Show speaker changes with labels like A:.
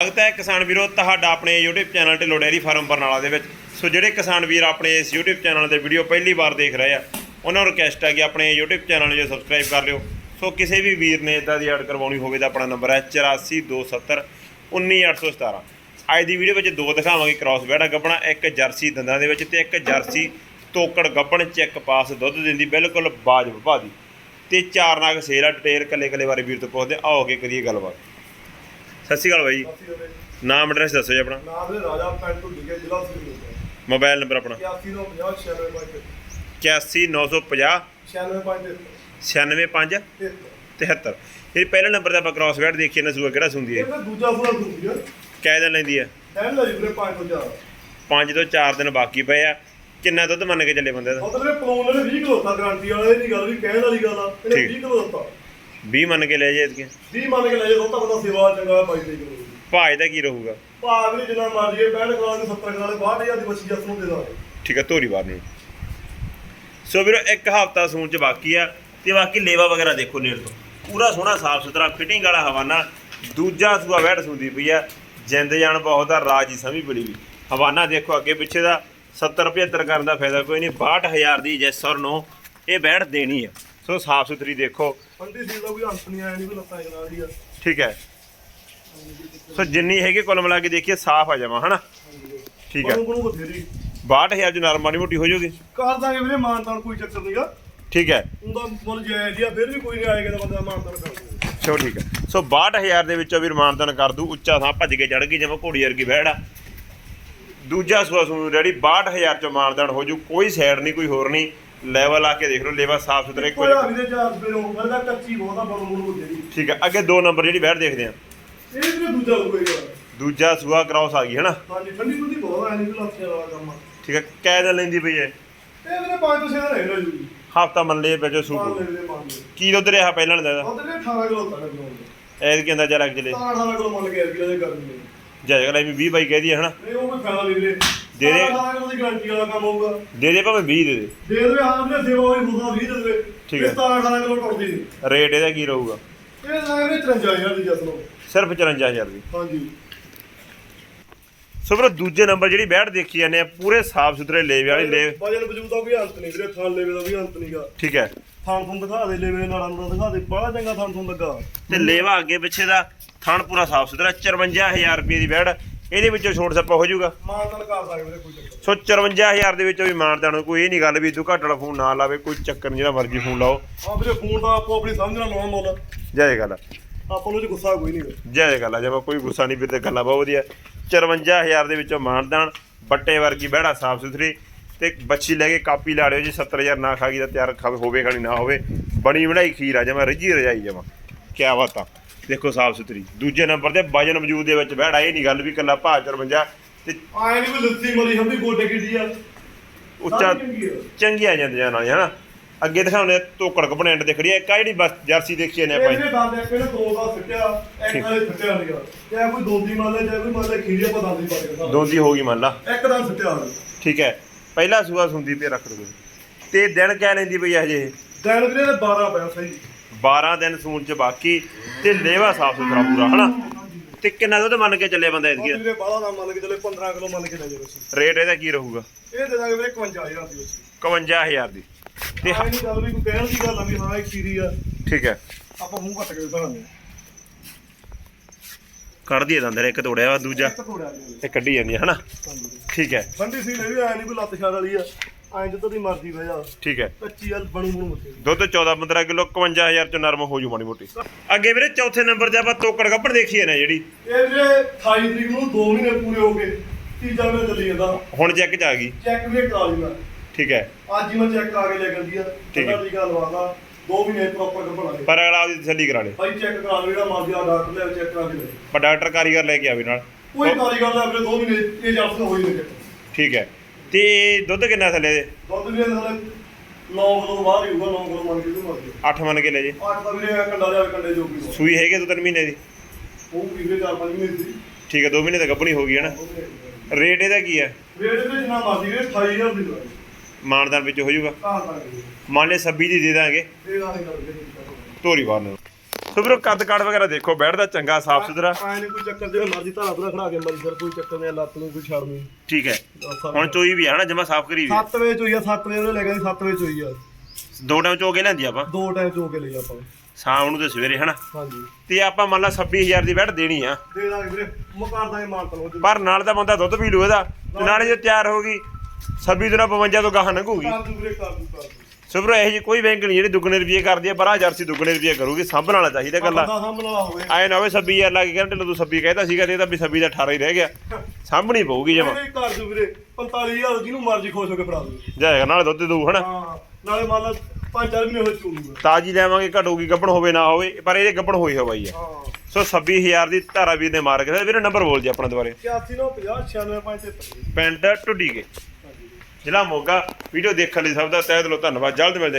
A: ਸਵਾਗਤ ਹੈ ਕਿਸਾਨ ਵੀਰੋ, ਤੁਹਾਡਾ ਆਪਣੇ YouTube channel Dhillon dairy farm Barnala ਦੇ ਵਿੱਚ। ਸੋ ਜਿਹੜੇ ਕਿਸਾਨ ਵੀਰ ਆਪਣੇ ਇਸ YouTube ਚੈਨਲ ਤੇ ਵੀਡੀਓ ਪਹਿਲੀ ਵਾਰ ਦੇਖ ਰਹੇ ਆ, ਉਹਨਾਂ ਨੂੰ ਰਿਕਵੈਸਟ ਹੈ ਕਿ ਆਪਣੇ YouTube ਚੈਨਲ ਨੂੰ ਜੋ ਸਬਸਕ੍ਰਾਈਬ ਕਰ ਲਿਓ। ਸੋ ਕਿਸੇ ਵੀ ਵੀਰ ਨੇ ਇਦਾਂ ਦੀ ਐਡ ਕਰਵਾਉਣੀ ਹੋਵੇ ਤਾਂ ਆਪਣਾ ਨੰਬਰ ਹੈ 8427 19817 ਅੱਜ ਦੀ ਵੀਡੀਓ ਵਿੱਚ ਦੋ ਦਿਖਾਵਾਂਗੇ ਕ੍ਰਾਸ ਬੈੜਾ ਗੱਬਣਾ ਇੱਕ ਜਰਸੀ ਦੰਦਾਂ ਦੇ ਵਿੱਚ ਤੇ ਇੱਕ ਜਰਸੀ ਤੋਕੜ ਗੱਬਣ ਚੈੱਕ ਪਾਸ ਦੁੱਧ ਦਿੰਦੀ, ਬਿਲਕੁਲ ਬਾਜਬ ਭਾਦੀ ਤੇ ਚਾਰ ਨਾਗ ਸੇਲ ਆ ਡਿਟੇਲ ਕੱਲੇ ਕੱਲੇ ਬਾਰੇ ਵੀਰ ਤੋਂ ਪੁੱਛਦੇ ਹਾਂ। ਆਓ ਅੱਗੇ ਕਰੀਏ ਗੱਲਬਾਤ। ਸਤਿ ਸ਼੍ਰੀ ਅਕਾਲ ਬਾਈ ਜੀ। ਨਾਮ ਐਡਰੈਸ ਦੱਸੋ ਜੀ ਆਪਣਾ।
B: ਨਾਮ ਦੇ ਰਾਜਾ ਪਿੰਡ ਢੁੱਡੀ ਕੇ ਜ਼ਿਲ੍ਹਾ ਸ੍ਰੀਨਗਰ
A: ਮੋਬਾਈਲ ਨੰਬਰ ਆਪਣਾ।
B: 81 ਤੋਂ 50 96 ਪੰਜ
A: 81950
B: 96 ਪੰਜ
A: 965
B: ਤੇ
A: 73 ਇਹ ਪਹਿਲੇ ਨੰਬਰ ਤੇ ਆਪਾਂ ਕ੍ਰਾਸ ਵੈਟ ਦੇਖੀਏ ਨਾ ਸੂਆ ਕਿਹੜਾ ਸੁੰਦੀ
B: ਇਹ
A: ਹੈ
B: ਫਿਰ ਦੂਜਾ ਸੂਆ ਦੂਜੀ ਹੈ।
A: ਕਿਹ ਦਿਨ ਲੈਂਦੀ ਹੈ।
B: ਟਾਈਮ ਲੱਗ ਜੂਰੇ 5 ਤੋਂ 4
A: 5 ਤੋਂ 4 ਦਿਨ ਬਾਕੀ ਪਏ ਆ। ਕਿੰਨਾ ਦੁੱਧ ਮੰਨ ਕੇ ਚੱਲੇ ਬੰਦੇ ਦਾ?
B: ਉਹ ਤਾਂ ਵੀਰੇ ਪਲੌਨ ਨੇ 20 ਕਿਲੋ ਦਿੱਤਾ ਗਾਰੰਟੀ ਵਾਲੇ ਦੀ ਗੱਲ ਵੀ ਕਹਿਣ ਵਾਲੀ ਗੱਲ ਆ। ਇਹਨੇ
A: ਠੀਕ।
B: 20 ਕਿਲੋ ਦਿੱਤਾ।
A: 20 ਮੰਨ ਕੇ ਲੈ ਜੇ ਇਤਕੇ
B: 20 ਮੰਨ ਕੇ ਲੈ ਜੇ ਤਾਂ ਪਤਾ ਸੇਵਾ ਚੰਗਾ 22 ਕਿਲੋ
A: ਭਾਜ ਦਾ ਕੀ ਰਹੂਗਾ?
B: ਭਾਅ ਵੀ ਜਿੰਨਾ ਮਰਜ਼ੀ ਹੈ 65 ਕਰਾ ਦੇ 70 ਕਰਾ ਦੇ 62000 ਦੀ ਬੱਚੀ ਜੱਸ ਨੂੰ ਦੇ ਦਾਂਗੇ।
A: ਠੀਕ ਹੈ ਧੋਰੀ ਬਾਰ ਨਹੀਂ ਸੋ ਵੀਰੋ ਇੱਕ ਹਫਤਾ ਸੂਣ ਚ ਬਾਕੀ ਆ ਤੇ ਬਾਕੀ ਲੇਵਾ ਵਗੈਰਾ ਦੇਖੋ ਨੇੜ। ਤੋਂ ਪੂਰਾ ਸੋਹਣਾ ਸਾਫ਼ ਸੁਥਰਾ ਫਿਟਿੰਗ ਵਾਲਾ ਹਵਾਨਾ। ਦੂਜਾ ਸੂਆ ਵੈਟ ਸੁੰਦੀ ਪਈ ਆ। ਜਿੰਦ ਜਾਨ ਬਹੁਤ ਆ ਰਾਜੀ ਸਮੀ ਬੜੀ ਵੀ। ਹਵਾਨਾ ਦੇਖੋ ਅੱਗੇ ਪਿੱਛੇ ਦਾ 70 75 ਕਰਨ ਦਾ ਫਾਇਦਾ ਕੋਈ ਨਹੀਂ 62000 ਦੀ ਜੈਸ ਔਰ ਨੋ ਇਹ ਬੈਠ ਦੇਣੀ ਆ। ਸੋ ਸਾਫ਼ ਸੁਥਰੀ ਦੇਖੋ।
B: ਪੰਡੀ ਸੀ ਦਾ ਕੋਈ ਅੰਤ ਨਹੀਂ ਆਇਆ ਨਹੀਂ ਕੋਈ ਲੱਤਾਂ ਜਨਾ ਦੀ ਆ।
A: ਠੀਕ ਹੈ। ਸੋ ਜਿੰਨੀ ਹੈਗੀ ਕੁੱਲ ਮਿਲਾ ਕੇ ਦੇਖੀਏ ਸਾਫ਼ ਆ ਜਾਵਾਂ ਹਨਾ? ਠੀਕ ਹੈ।
B: ਬਣੂ ਬਣੂ ਬਥੇਰੀ।
A: 62000 ਚ ਨਰਮ ਮਾੜੀ ਮੋਟੀ ਹੋ ਜਾਊਗੀ।
B: ਕਰ ਦਾਂਗੇ ਵੀਰੇ ਮਾਨਤਾਨ ਕੋਈ ਚੱਕਰ ਨਹੀਂਗਾ
A: ਠੀਕ ਹੈ।
B: ਉਹਦਾ ਮੁੱਲ ਜਾਇਜ਼ ਆ ਫਿਰ ਵੀ ਕੋਈ ਨਹੀਂ ਆਏਗਾ ਤਾਂ ਬੰਦਾ ਮਾਨਤਾਨ ਕਰ ਦੂਗਾ
A: ਚਲੋ ਠੀਕ ਹੈ। ਸੋ 62000 ਦੇ ਵਿੱਚੋਂ ਵੀ ਰਮਾਨਦਾਨ ਕਰ ਦੂ ਉੱਚਾ ਥਾਂ ਭੱਜ ਕੇ ਚੜ ਗਈ ਜਿਵੇਂ ਘੋੜੀ ਵਰਗੀ ਬਹਿੜਾ ਦੂਜਾ ਸੂਆ ਸੂ ਰੈਡੀ 62000 ਚੋਂ ਮਾਨਦਾਨ ਹੋ ਜੂ ਕੋਈ ਸਾਈਡ ਨਹੀਂ ਕੋਈ ਹੋਰ ਨਹੀਂ। ਲੈਵਲ ਆ ਕੇ ਦੇਖ ਲਓ ਲੇਵਾ ਸਾਫ਼ ਸੁਥਰੇ
B: ਕੋਈ
A: ਕੋਈ
B: ਆ ਵੀ ਦੇ ਚਾਰ ਨੂੰ ਕਹਿੰਦਾ ਕੱਚੀ ਬਹੁਤਾ ਬਣੂ ਬਣੂ ਬਥੇਰੀ
A: ਠੀਕ ਹੈ ਅੱਗੇ ਦੋ ਨੰਬਰ ਜਿਹੜੀ ਬੈਠ ਦੇਖਦੇ ਆ।
B: ਇਹ ਵੀ ਦੂਜਾ ਹੋਏਗਾ
A: ਦੂਜਾ ਸੂਆ ਕ੍ਰਾਸ ਆ ਗਈ ਹੈ ਨਾ
B: ਹਾਂਜੀ ਠੰਡੀ ਠੰਡੀ ਬਹੁਤ ਆ ਨਹੀਂ ਕਿ ਲੱਥਿਆ ਵਾਲਾ ਕੰਮ ਆ।
A: ਠੀਕ ਹੈ ਕੈ ਦਿਨ ਲੈਂਦੀ ਪਈ ਹੈ
B: ਇਹ ਵੀਰੇ ਪੰਜ ਤੋਂ ਛੇ ਦਾ ਰਹਿਣਾ ਜੀ
A: ਹਫਤਾ ਮੰਨ ਲਏ ਵਿੱਚੋਂ ਸੂਪ ਕੀ ਦੁੱਧ ਰਿਹਾ ਪਹਿਲਾਂ ਦਾ
B: ਉਹਦੇ ਨੇ 18 ਕਿਲੋ ਤੱਕ ਬਣਾਉਂਦੇ
A: ਐਦ ਕੀ ਅੰਦਾਜ਼ਾ ਲੱਗ ਜਲੇ
B: 18 ਕਿਲੋ ਮੰਨ ਕੇ ਅਰਗੀ ਦੇ ਗਰਮੀ ਨੇ
A: ਜਾਇ ਅਗਲਾ ਵੀ 20 ਬਾਈ ਕਹਿ ਦੀ ਹੈ ਹਨਾ?
B: ਨਹੀਂ ਉਹ ਕੋਈ ਫਾਇਦਾ ਨਹੀਂ ਵੀਰੇ।
A: ਦੇ ਦੇ।
B: 18 ਕਿਲੋ ਦੀ ਗਾਰੰਟੀ ਵਾਲਾ ਕੰਮ ਹੋਊਗਾ।
A: ਦੇ ਦੇ ਭਾਵੇਂ 20 ਦੇ ਦੇ।
B: ਦੇ ਦੇਵੇ ਹਾਂ ਵੀਰੇ ਸੇਵਾ ਹੋਈ ਬੁੱਧਾ 20 ਦੇ ਦੇਵੇ
A: ਠੀਕ ਹੈ।
B: 17 18 ਕਿਲੋ ਟੁੱਟਦੀ ਨਹੀਂ।
A: ਰੇਟ ਇਹਦਾ ਕੀ ਰਹੂਗਾ?
B: ਇਹ ਵੀਰੇ 53000 ਦੀ ਜਸ ਲੋ
A: ਸਿਰਫ 54000 ਦੀ।
B: ਹਾਂਜੀ।
A: ਸੋ ਵੀਰੋ ਦੂਜੇ ਨੰਬਰ ਜਿਹੜੀ ਬੈਠ ਦੇਖੀ ਜਾਂਦੇ ਆ ਪੂਰੇ ਸਾਫ਼ ਸੁਥਰੇ ਲੇਵੇ ਵਾਲੀ ਲੇ
B: ਵਜਨ ਵਜੂਦ ਦਾ ਵੀ ਅੰਤ ਨਹੀਂ ਵੀਰੇ ਥਾਂ ਲੈਵੇ ਦਾ ਵੀ ਅੰਤ ਨਹੀਂਗਾ
A: ਠੀਕ ਹੈ।
B: ਥਾਂ ਤੁਹਾਨੂੰ ਦਿਖਾ ਦੇ ਲੈਵੇ ਨਾਲਾਂ ਨੂੰ ਦਿਖਾ ਦੇ ਬੜਾ ਚੰਗਾ ਥਾਂ ਤੁਹਾਨੂੰ ਲੱਗਾ।
A: ਤੇ ਲੇਵਾ ਅੱਗੇ ਪਿੱਛੇ ਦਾ ਥਣ ਪੂਰਾ ਸਾਫ਼ ਸੁਥਰਾ 54000 ਰੁਪਏ ਦੀ ਬੈੜ ਇਹਦੇ ਵਿੱਚੋਂ ਛੋਟ ਸੱਪਾ ਹੋ ਜਾਊਗਾ।
B: ਮਾਨਤਨ ਕਰ ਸਕਦੇ ਕੋਈ ਚੱਕਰ
A: ਸੋ 54000 ਦੇ ਵਿੱਚੋਂ ਵੀ ਮਾਨਦਾਨ। ਕੋਈ ਇਹ ਨਹੀਂ ਗੱਲ ਵੀ ਤੂੰ ਘੱਟ ਵਾਲਾ ਫੋਨ ਨਾ ਲਾਵੇ ਕੋਈ ਚੱਕਰ ਨਹੀਂ ਜਿਹੜਾ ਮਰਜ਼ੀ ਫੋਨ ਲਾਓ।
B: ਵੀਰੇ ਫੋਨ ਦਾ ਆਪੋ ਆਪਣੀ ਸਮਝ ਨਾਲ ਲਾਉਣਾ ਮੁੱਲ।
A: ਜੈ ਗੱਲ।
B: ਆਪਾਂ ਨੂੰ ਗੁੱਸਾ ਕੋਈ ਨਹੀਂ
A: ਜੈ ਗੱਲ ਆ ਜਮਾ ਕੋਈ ਗੁੱਸਾ ਨਹੀਂ ਵੀਰ ਤੇ ਗੱਲਾਂ ਬਹੁਤ ਵਧੀਆ। 54000 ਦੇ ਵਿੱਚੋਂ ਮਾਨਦਾਨ ਬੱਟੇ ਵਰਗੀ ਬਹਿੜਾ ਸਾਫ਼ ਸੁਥਰੀ ਤੇ ਬੱਚੀ ਲੈ ਕੇ ਕਾਪੀ ਲਾ ਲਿਓ ਜੀ 70000 ਨਾ ਖਾ ਗਈ ਤਾਂ ਤਿਆਰ ਹੋਵੇ ਖਾਣੀ ਨਾ ਹੋਵੇ। ਬਣੀ ਬਣਾਈ ਖੀਰ ਆ ਜਮਾ ਰੱਜੀ ਰਜਾਈ ਜਮਾ ਕਿਆ ਬਾਤ ਆ। ਦੇਖੋ ਸਾਫ਼ ਸੁਥਰੀ। ਦੂਜੇ ਨੰਬਰ ਤੇ ਵਜਨ ਵਜੂਦ ਦੇ ਵਿੱਚ ਬਹਿੜਾ ਇਹ ਨਹੀਂ ਗੱਲ ਵੀ ਕੱਲਾ ਭਾ 54 ਤੇ
B: ਆਏ ਨਹੀਂ ਕੋਈ ਲੱਸੀ ਮਰੀ ਹੰਦੀ ਗੋਡੇ ਕਿੱਡੀ ਆ।
A: ਉੱਚਾ
B: ਸਾਰੀ ਚੰਗੀ ਆ।
A: ਚੰਗੀਆਂ ਜਾਂਦੀਆਂ ਨਾਲ ਹਨਾ? ਅੱਗੇ ਦਿਖਾਉਂਦੇ ਆ ਤੋਕੜ ਕਪਨੈਂਟ ਤੇ ਖੜੀ ਇੱਕ ਆਹ ਜਿਹੜੀ ਬਸ ਜਰਸੀ ਦੇਖੀ ਨੇ ਆਪਾਂ
B: ਵੀਰੇ ਦੰਦ ਇੱਕ ਇਹਨੇ ਦੋ ਦਾ ਫਿੱਟਿਆ ਇੱਕ ਵਾਲੇ ਫਿੱਟਿਆ ਨਹੀਂਗਾ ਚਾਹੇ ਕੋਈ ਦੋਦੀ ਮੰਨ ਲੈ ਚਾਹੇ ਕੋਈ ਮੰਨ ਲੈ ਖੀਰੀ ਆਪਾਂ ਦੰਦ ਹੀ ਪਾ ਕੇ
A: ਦੋਂਦੀ। ਹੋ ਗਈ ਮੰਨ ਲਾ।
B: ਇੱਕ ਫਿੱਟਿਆ ਹੋਵੇ
A: ਠੀਕ ਹੈ। ਪਹਿਲਾ ਸੂਆ ਸੁੰਦੀ ਪਈ ਰੱਖ ਦੋ ਤੇ ਦਿਨ ਕਹਿ ਲੈਂਦੀ ਪਈ ਹਜੇ?
B: ਦਿਨ ਵੀਰੇ ਦੇ 12 ਪਿਆ ਸਹੀ।
A: 12 ਦਿਨ ਸੂਣ ਚ ਬਾਕੀ ਤੇ ਲੇਵਾ ਸਾਫ਼ ਸੁਥਰਾ ਪੂਰਾ ਹਨਾ? ਤੇ ਕਿੰਨਾ ਦੁੱਧ ਮੰਨ ਕੇ ਚੱਲੇ ਬੰਦਾ
B: ਉਹ
A: ਇਹਦੀ
B: ਵੀਰੇ ਬਾਹਲਾ ਦਾ ਮੰਨ ਕੇ ਚੱਲੇ 15 ਕਿਲੋ ਮੰਨ ਕੇ ਲੈ ਜਾਓ ਤੁਸੀਂ
A: ਰੇਟ ਇਹਦਾ ਕੀ ਰਹੂਗਾ?
B: ਇਹ ਦੇ ਦਾਂਗੇ ਵੀਰੇ 51000 ਦੀ ਵਿੱਚ
A: 51000 ਦੀ। ਤੇ
B: ਆਏ ਨਹੀਂ ਗੱਲ ਵੀ ਕੋਈ ਕਹਿਣ ਦੀ ਗੱਲ ਆ ਵੀ ਹਾਂ ਇੱਕ ਖੀਰੀ ਆ।
A: ਠੀਕ ਹੈ।
B: ਆਪਾਂ ਮੂੰਹ ਘੱਟ ਕੇ ਦਿਖਾਵਾਂਗੇ
A: ਕੱਢਦੀ ਹੈ ਦੰਦਰ ਇੱਕ ਤੋੜਿਆ ਦੂਜਾ।
B: ਇੱਕ ਤੋੜਿਆ ਜੀ।
A: ਇਹ ਕੱਢੀ ਜਾਂਦੀ ਹੈ ਹਨਾ? ਠੀਕ ਹੈ।
B: ਠੰਡੀ ਸੀ ਇਹ ਵੀ ਆਏ ਨਹੀਂ ਕੋਈ ਲੱਤ ਛਾੜ ਵਾਲੀ ਆ। ਐਂ ਜਦੋਂ ਦੀ ਮਰਜ਼ੀ ਬਹਿ ਜਾ।
A: ਠੀਕ ਹੈ।
B: ਕੱਚੀ ਆ ਬਣੂ ਬਣੂ ਮੱਥੇ
A: ਦੁੱਧ 14 15 ਕਿਲੋ 51000 ਚ ਨਰਮ ਹੋ ਜੂ ਮਾੜੀ ਮੋਟੀ। ਅੱਗੇ ਵੀਰੇ ਚੌਥੇ ਨੰਬਰ ਤੇ ਆਪਾਂ ਤੋਕੜ ਕੱਪੜ ਦੇਖੀਏ ਨਾ ਜਿਹੜੀ।
B: ਇਹ ਵੀਰੇ 28 ਤਰੀਕ ਨੂੰ 2 ਮਹੀਨੇ ਪੂਰੇ ਹੋ ਗਏ। ਤੀਜਾ ਮਹੀਨਾ ਚੱਲੀ ਜਾਂਦਾ।
A: ਹੁਣ ਚੈੱਕ ਚ ਆ ਗਈ।
B: ਚੈੱਕ ਵੀ ਕਰਾ ਮੈਂ।
A: ਠੀਕ ਹੈ।
B: ਅੱਜ ਹੀ ਮੈਂ ਚੈੱਕ ਆ ਕੇ ਲੈ ਗੰਦੀ ਆ।
A: ਠੀਕ ਹੈ।
B: ਦੀ ਗੱਲ ਵਾਦਾ 2 ਮਹੀਨੇ ਪ੍ਰੋਪਰ ਕੱਪੜਾ
A: ਪਰ ਅਗਲਾ ਉਹਦੀ ਤਸੱਲੀ ਕਰਾ ਲੇ।
B: ਭਾਈ ਚੈੱਕ ਕਰਾ ਲਓ ਜਿਹੜਾ ਮਰਜ਼ੀ ਆ ਡਾਕਟਰ ਲੈ ਚੈੱਕ ਕਰਾ ਕੇ ਲੈ
A: ਪਰ ਡਾਕਟਰ ਕਾਰੀਗਰ ਲੈ ਕੇ ਆਵੇ ਨਾਲ।
B: ਕੋਈ ਕਾਰੀਗਰ ਲੈ ਆਪਣੇ 2 ਮਹੀਨੇ ਇਹ ਜਲਦ ਹੋਈ ਨਹੀਂ।
A: ਠੀਕ ਹੈ। ਤੇ ਦੁੱਧ ਕਿੰਨਾ ਥੱਲੇ? ਦੇ
B: ਦੁੱਧ ਵੀ ਨਾਲ 9 ਕਿਲੋ ਬਾਹਰ ਹੀ ਹੋਊਗਾ 9 ਕਿਲੋ ਮੰਨ ਕੇ ਤੂੰ ਮਰਜ਼ੀ
A: 8 ਮੰਨ ਕੇ ਲੈ ਜੇ।
B: ਅੱਠ ਤਾਂ ਵੀਰੇ ਕੰਡਾ ਲਿਆ ਕੰਡੇ ਜੋਗੀ।
A: ਸੂਈ ਹੈਗੇ ਦੋ ਤਿੰਨ ਮਹੀਨੇ ਦੀ?
B: ਉਹ ਵੀਰੇ 4-5 ਮਹੀਨੇ ਦੀ
A: ਠੀਕ ਹੈ 2 ਮਹੀਨੇ ਤਾਂ ਗੱਭਣੀ ਹੋ ਗਈ ਹੈ ਨਾ। ਰੇਟ ਇਹਦਾ ਕੀ ਹੈ
B: ਰੇਟ ਦੇ ਜਿੰਨਾ ਮਰਜ਼ੀ ਵੀਰੇ 28000 ਦੀ ਦਵਾਈ।
A: ਮਾਨਦਾਨ ਵਿੱਚ ਹੋ ਜਾਊਗਾ।
B: ਤਾਂ ਤਾਂ
A: ਮੰਨ ਲੈ 26 ਦੀ ਦੇ ਦਾਂਗੇ। ਬਾਰ ਨੂੰ। ਸੋ ਵੀਰੋ ਕੱਦ ਕਾਠ ਵਗੈਰਾ ਦੇਖੋ ਬੈਠਦਾ ਚੰਗਾ ਸਾਫ਼ ਸੁਥਰਾ।
B: ਆਏ ਨੇ ਕੋਈ ਚੱਕਰ ਜਿਵੇਂ ਮਰਜ਼ੀ ਧਾਰਾ ਧਾਰਾ ਖੜਾ ਕੇ ਮਰਜ਼ੀ ਸਰ ਕੋਈ ਚੱਕਰ ਨਹੀਂ ਲੱਤ ਨੂੰ ਕੋਈ ਛੱਡ ਨਹੀਂ।
A: ਠੀਕ ਹੈ। ਹੁਣ ਚੋਈ ਵੀ ਆ ਹਨਾ ਜਮਾ ਸਾਫ਼ ਕਰੀ ਵੀ ਆ।
B: 7 ਵਜੇ ਚੋਈ ਆ 7 ਵਜੇ ਉਹਨੇ ਲੈ ਗਿਆ 7 ਵਜੇ ਚੋਈ ਆ।
A: ਦੋ ਟਾਈਮ ਚੋ ਕੇ ਲੈਂਦੀ ਆਪਾਂ।
B: ਦੋ ਟਾਈਮ ਚੋ ਕੇ ਲਈ ਆਪਾਂ।
A: ਸ਼ਾਮ ਨੂੰ ਤੇ ਸਵੇਰੇ ਹਨਾ।
B: ਹਾਂਜੀ।
A: ਤੇ ਆਪਾਂ ਮੰਨ ਲਾ 26000 ਦੀ ਬੈਠ ਦੇਣੀ ਆ।
B: ਦੇ ਦਾਂਗੇ ਵੀਰੇ ਮੁਕਾਰ ਦਾਂਗੇ ਮਾਲ ਤਨੋ
A: ਪਰ ਨਾਲ ਤਾਂ ਬੰਦਾ ਦੁੱਧ ਪੀ ਲੂ ਇਹਦਾ। ਤੇ ਨਾਲੇ ਜੇ ਤਿਆਰ ਹੋ ਗਈ 26 ਦਿਨਾਂ 52 ਤੋਂ ਗਾਹਾਂ ਲੰਘੂਗੀ।
B: ਕਰ ਦੂ ਵੀਰੇ ਕਰ ਦੂ ਕਰ ਦੂ।
A: ਸੁਭਰੋ ਇਹ ਜੀ ਕੋਈ ਬੈਂਕ ਨਹੀਂ ਜਿਹੜੀ ਦੁੱਗਣੇ ਰੁਪਏ ਕਰਦੀ ਆ ਪਰ ਆ ਜਰਸੀ ਦੁੱਗਣੇ ਰੁਪਏ ਕਰੂਗੀ ਸਾਂਭਣ ਵਾਲਾ ਚਾਹੀਦਾ ਗੱਲਾਂ
B: ਬੰਦਾ ਵਾਲਾ ਹੋਵੇ।
A: ਨਾ ਹੋਵੇ 26000 ਲੱਗ ਗਿਆ ਢਿੱਲੋਂ ਤੂੰ 26 ਕਹਿੰਦਾ ਸੀਗਾ ਤੇ ਇਹਦਾ ਵੀ 26 ਦਾ 18 ਹੀ ਰਹਿ ਗਿਆ। ਸਾਂਭਣੀ ਪਊਗੀ ਜਮਾ।
B: ਵੀਰੇ ਕਰ ਦੂ ਵੀਰੇ 45000 ਜਿਹਨੂੰ ਮਰਜ਼ੀ ਖੁਸ਼ ਹੋ ਕੇ ਫੜਾ ਦੂ
A: ਜਾਏਗਾ ਨਾਲ ਦੁੱਧ ਦੂ ਹਨਾ?
B: ਹਾਂ ਨਾਲੇ ਮੰਨ ਲਾ ਪੰਜ ਚਾਰ ਮਹੀਨੇ ਹੋਏ ਚੂਲੂਗਾ
A: ਤਾਜੀ ਲੈਵਾਂਗੇ ਘਟੂਗੀ ਗੱਪਣ ਹੋਵੇ ਨਾ ਹੋਵੇ ਪਰ ਇਹਦੇ ਗੱਪਣ ਹੋਈ ਹਵਾਈ ਆ।
B: ਹਾਂ।
A: ਸੋ 26000 ਦੀ ਧਾਰਾ ਵੀਰ ਨੇ ਮਾਰ ਕੇ ਵੀਰੇ ਨੰਬਰ ਬੋਲ ਜੀ ਆਪਣਾ ਦੁਬਾਰੇ।
B: 81 9 50 96 5
A: ਪਿੰਡ ਟੁੱਡੀ ਕੇ ਜ਼ਿਲ੍ਹਾ ਮੋਗਾ ਵੀਡੀਓ ਦੇਖਣ ਲਈ ਸਭ ਦਾ ਤਹਿ ਦਿਲੋਂ ਧੰਨਵਾਦ। ਜਲਦ ਮਿਲਦੇ